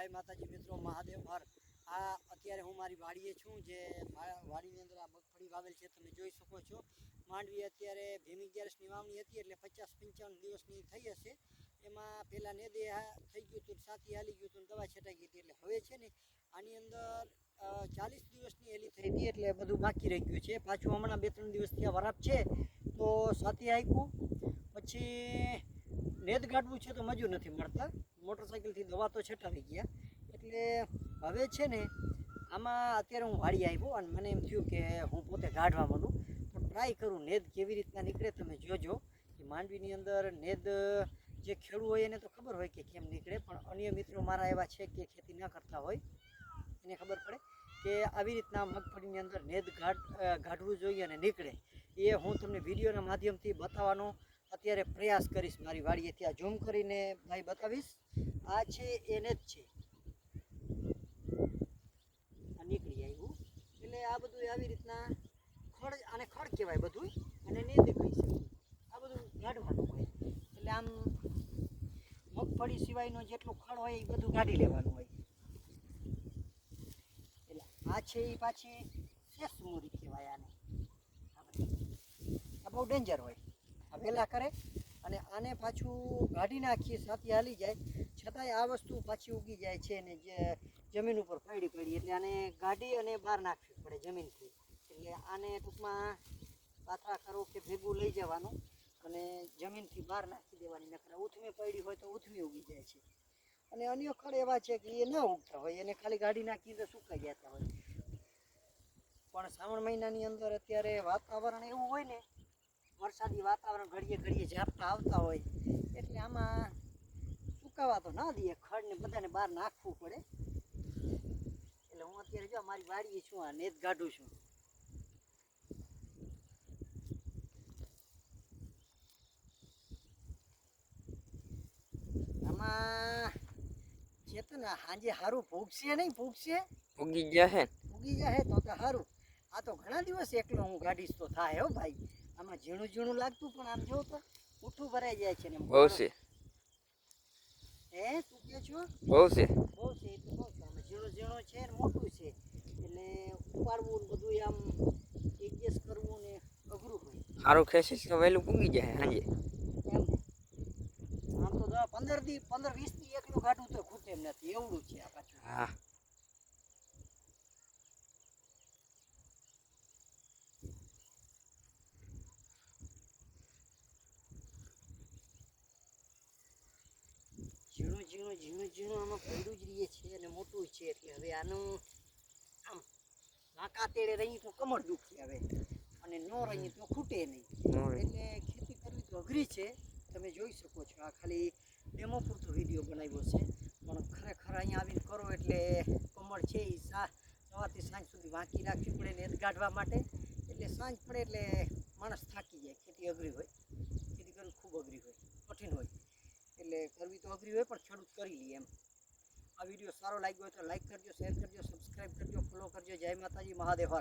જય માતાજી મિત્રો, મહાદેવ હર આ અત્યારે હું મારી વાડીએ છું, જે વાડીની અંદર આ મગફળી વાવેલ છે, તમે જોઈ શકો છો. માંડવી અત્યારે ભીમી ગેરસની વાવણી હતી, એટલે પચાસ પંચાવન દિવસની થઈ હશે. એમાં પહેલાં નેદે થઈ ગયું હતું સાથી હાલી ગયું હતું દવા છટાઈ ગઈ હતી, એટલે હવે છે ને આની અંદર ચાલીસ દિવસની એલી થઈ હતી, એટલે બધું બાકી રહી ગયું છે. પાછું હમણાં બે ત્રણ દિવસથી આ વરાપ છે, તો સાથી આપ્યું પછી નેદ ગાઢવું છે તો મજૂર નથી મળતા. મોટરસાઇકલથી દવા તો છટાવી ગયા. એટલે હવે છે ને, આમાં અત્યારે હું વાડી આવ્યો અને મને એમ થયું કે હું પોતે ગાઢવા માંડું તો ટ્રાય કરું, નેદ કેવી રીતના નીકળે તમે જોજો. કે માંડવીની અંદર નેદ જે ખેડૂ હોય એને તો ખબર હોય કે કેમ નીકળે, પણ અન્ય મિત્રો મારા એવા છે કે ખેતી ન કરતા હોય. એને ખબર પડે કે આવી રીતના મગફળીની અંદર નેદ ગાઢ ગાઢવું જોઈએ અને નીકળે. એ હું તમને વિડીયોના માધ્યમથી બતાવવાનો અત્યારે પ્રયાસ કરીશ મારી વાડીએથી આ ઝૂમ કરીને ભાઈ બતાવીશ. આ છે, એને જ છે. આ નીકળી આવ્યું. એટલે આ બધું આવી રીતના ખડ, આને ખડ કહેવાય બધું, અને નહીં દેખાઈ શકે આ બધું કાઢવાનું હોય. એટલે આમ મગફળી સિવાયનો જેટલું ખડ હોય એ બધું કાઢી લેવાનું હોય. એટલે આ છે એ પાછી શેષ મૂરી કહેવાય આને. આ બહુ ડેન્જર હોય. આ વહેલા કરે અને આને પાછું કાઢી નાખીએ સાથે હાલી જાય. છતાંય આ વસ્તુ પાછી ઉગી જાય છે ને જે જમીન ઉપર પડી પડી, એટલે આને ગાઢી અને બહાર નાખવી પડે જમીનથી. એટલે આને ટૂંકમાં પાથરા કરો કે ભેગું લઈ જવાનું અને જમીનથી બહાર નાખી દેવાની, નકરા ઉથમી પડી હોય તો ઉથમી ઉગી જાય છે. અને અન્ય ખડ એવા છે કે એ ન ઉગતા હોય, એને ખાલી ગાડી નાખી તો સુકાઈ જતા હોય. પણ શ્રાવણ મહિનાની અંદર અત્યારે વાતાવરણ એવું હોય ને વરસાદી વાતાવરણ ઘડીએ ઘડીએ ઝાપટા આવતા હોય એટલે આમાં સુકાવા તો ના દઈએ. ખડને બધાને બહાર નાખવું પડે. એટલે હું અત્યારે જો મારી વાડીએ છું આ નેત ગાઢું છું. આમાં ચેતન સાંજે સારું ભૂગશે નહીં ભૂગશે? ભૂગી ગયા હે ઉગી જાય તો તો સારું આ તો ઘણા દિવસ એકલો હું ગાડીશ તો થાય હો ભાઈ. આમાં ઝીણું ઝીણું લાગતું પણ આમ જો તો ઉઠું ભરાઈ જાય છે ને બહુ છે. હે તું કે છો? બહુ છે. બહુ છે તો બહુ છે. આમાં ઝીણું ઝીણું છે ને મોટું છે. એટલે ઉપાડવું ને બધું આમ એડજસ્ટ કરવું ને અઘરું હોય. સારું ખેંચીશ તો વહેલું ઉગી જાય એમ આમ તો પંદર દી પંદર વીસ દી એકલું કાઢવું તો ખૂટે એમ નથી. એવડું છે આ પાછું. હા. ઝીણું ઝીણું ઝીણું આમાં પડ્યું જ રહીએ છે અને મોટું છે એટલે હવે આનું આમ નાકા તેડે રહી તો કમર દુખી આવે અને ન રહી તો ખૂટે નહીં. એટલે ખેતી કરવી તો અઘરી છે. તમે જોઈ શકો છો આ ખાલી ડેમો પૂરતો વીડિયો બનાવ્યો છે. પણ ખરેખર અહીંયા આવીને કરો એટલે કમર છે એ સા સવારથી સાંજ સુધી વાંકી રાખવી પડે ને ગાઢવા માટે. એટલે સાંજ પડે એટલે માણસ થાકી જાય. ખેતી અઘરી હોય. ખેતી કરવી ખૂબ અઘરી હોય. કઠિન હોય. એટલે કરવી તો અઘરી હોય પણ ખેડૂત કરી લે એમ. આ વીડિયો સારો લાગ્યો હોય તો લાઈક કરજો શેર કરજો સબસ્ક્રાઈબ કરજો ફોલો કરજો. જય માતાજી, મહાદેવ